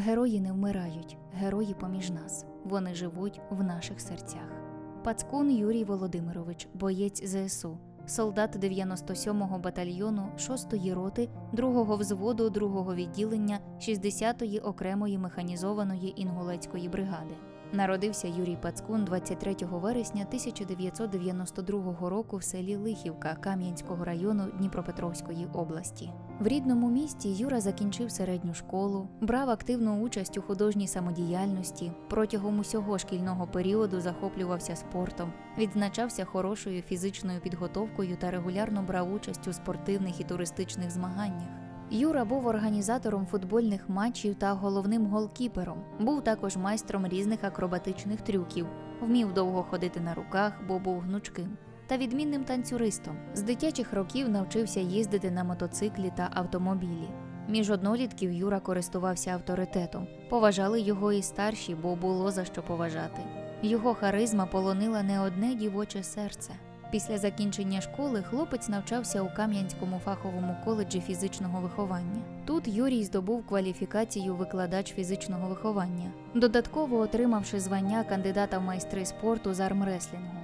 Герої не вмирають, герої поміж нас. Вони живуть в наших серцях. Пацкун Юрій Володимирович, боєць ЗСУ, солдат 97-го батальйону 6-ї роти 2-го взводу 2-го відділення 60-ї окремої механізованої інгулецької бригади. Народився Юрій Пацкун 23 вересня 1992 року в селі Лихівка Кам'янського району Дніпропетровської області. В рідному місті Юра закінчив середню школу, брав активну участь у художній самодіяльності. Протягом усього шкільного періоду захоплювався спортом, відзначався хорошою фізичною підготовкою та регулярно брав участь у спортивних і туристичних змаганнях. Юра був організатором футбольних матчів та головним голкіпером. Був також майстром різних акробатичних трюків, вмів довго ходити на руках, бо був гнучким. Та відмінним танцюристом. З дитячих років навчився їздити на мотоциклі та автомобілі. Між однолітків Юра користувався авторитетом. Поважали його і старші, бо було за що поважати. Його харизма полонила не одне дівоче серце. Після закінчення школи хлопець навчався у Кам'янському фаховому коледжі фізичного виховання. Тут Юрій здобув кваліфікацію викладач фізичного виховання, додатково отримавши звання кандидата в майстри спорту з армреслінгу.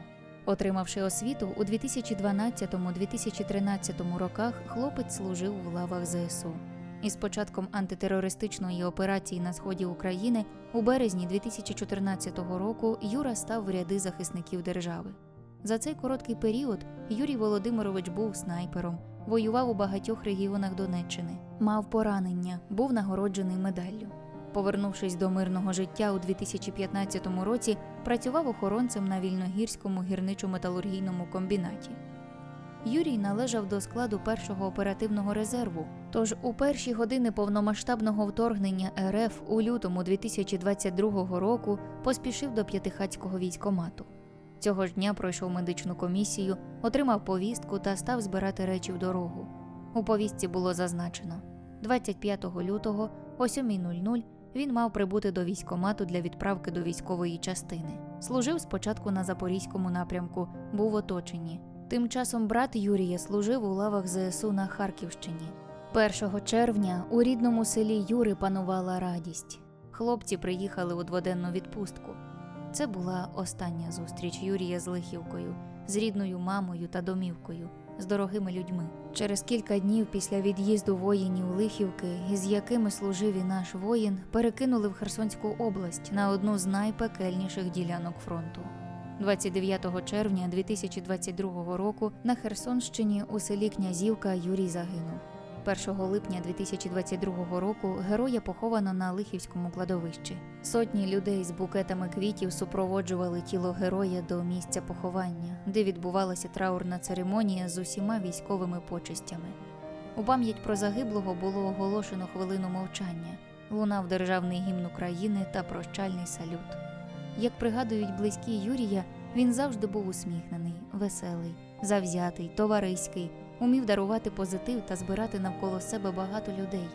Отримавши освіту у 2012-2013 роках, хлопець служив у лавах ЗСУ. Із початком антитерористичної операції на сході України у березні 2014 року Юра став в ряди захисників держави. За цей короткий період Юрій Володимирович був снайпером, воював у багатьох регіонах Донеччини, мав поранення, був нагороджений медаллю. Повернувшись до мирного життя у 2015 році, працював охоронцем на вільногірському гірничо-металургійному комбінаті. Юрій належав до складу першого оперативного резерву. Тож у перші години повномасштабного вторгнення РФ у лютому 2022 року поспішив до п'ятихатського військомату. Цього ж дня пройшов медичну комісію, отримав повістку та став збирати речі в дорогу. У повістці було зазначено: 25 лютого о 7.00 він мав прибути до військомату для відправки до військової частини. Служив спочатку на запорізькому напрямку, був оточенні. Тим часом брат Юрія служив у лавах ЗСУ на Харківщині. 1 червня у рідному селі Юри панувала радість. Хлопці приїхали у дводенну відпустку. Це була остання зустріч Юрія з Лихівкою, з рідною мамою та домівкою, з дорогими людьми. Через кілька днів після від'їзду воїнів Лихівки, із якими служив і наш воїн, перекинули в Херсонську область на одну з найпекельніших ділянок фронту. 29 червня 2022 року на Херсонщині у селі Князівка Юрій загинув. 1 липня 2022 року героя поховано на Лихівському кладовищі. Сотні людей з букетами квітів супроводжували тіло героя до місця поховання, де відбувалася траурна церемонія з усіма військовими почестями. У пам'ять про загиблого було оголошено хвилину мовчання, лунав державний гімн України та прощальний салют. Як пригадують близькі Юрія, він завжди був усміхнений, веселий, завзятий, товариський, умів дарувати позитив та збирати навколо себе багато людей.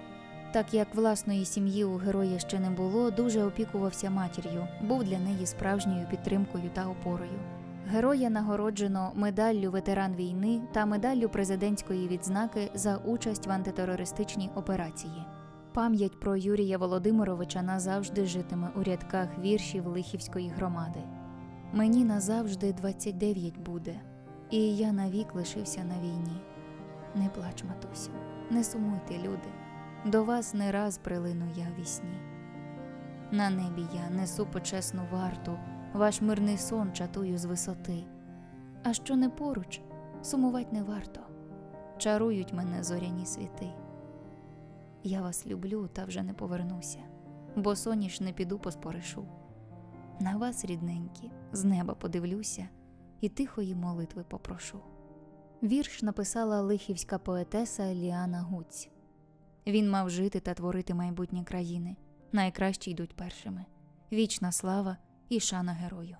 Так як власної сім'ї у героя ще не було, дуже опікувався матір'ю, був для неї справжньою підтримкою та опорою. Героя нагороджено медаллю ветеран війни та медаллю президентської відзнаки за участь в антитерористичній операції. Пам'ять про Юрія Володимировича назавжди житиме у рядках віршів Лихівської громади. Мені назавжди 29 буде, і я навік лишився на війні. Не плач, матусю, не сумуйте, люди. До вас не раз прилину я вісні. На небі я несу почесну варту, ваш мирний сон чатую з висоти. А що не поруч, сумувать не варто, чарують мене зоряні світи. Я вас люблю та вже не повернуся, бо соніш не піду по споришу. На вас, рідненькі, з неба подивлюся і тихої молитви попрошу. Вірш написала лихівська поетеса Ліана Гуць. Він мав жити та творити майбутнє країни. Найкращі йдуть першими. Вічна слава і шана герою.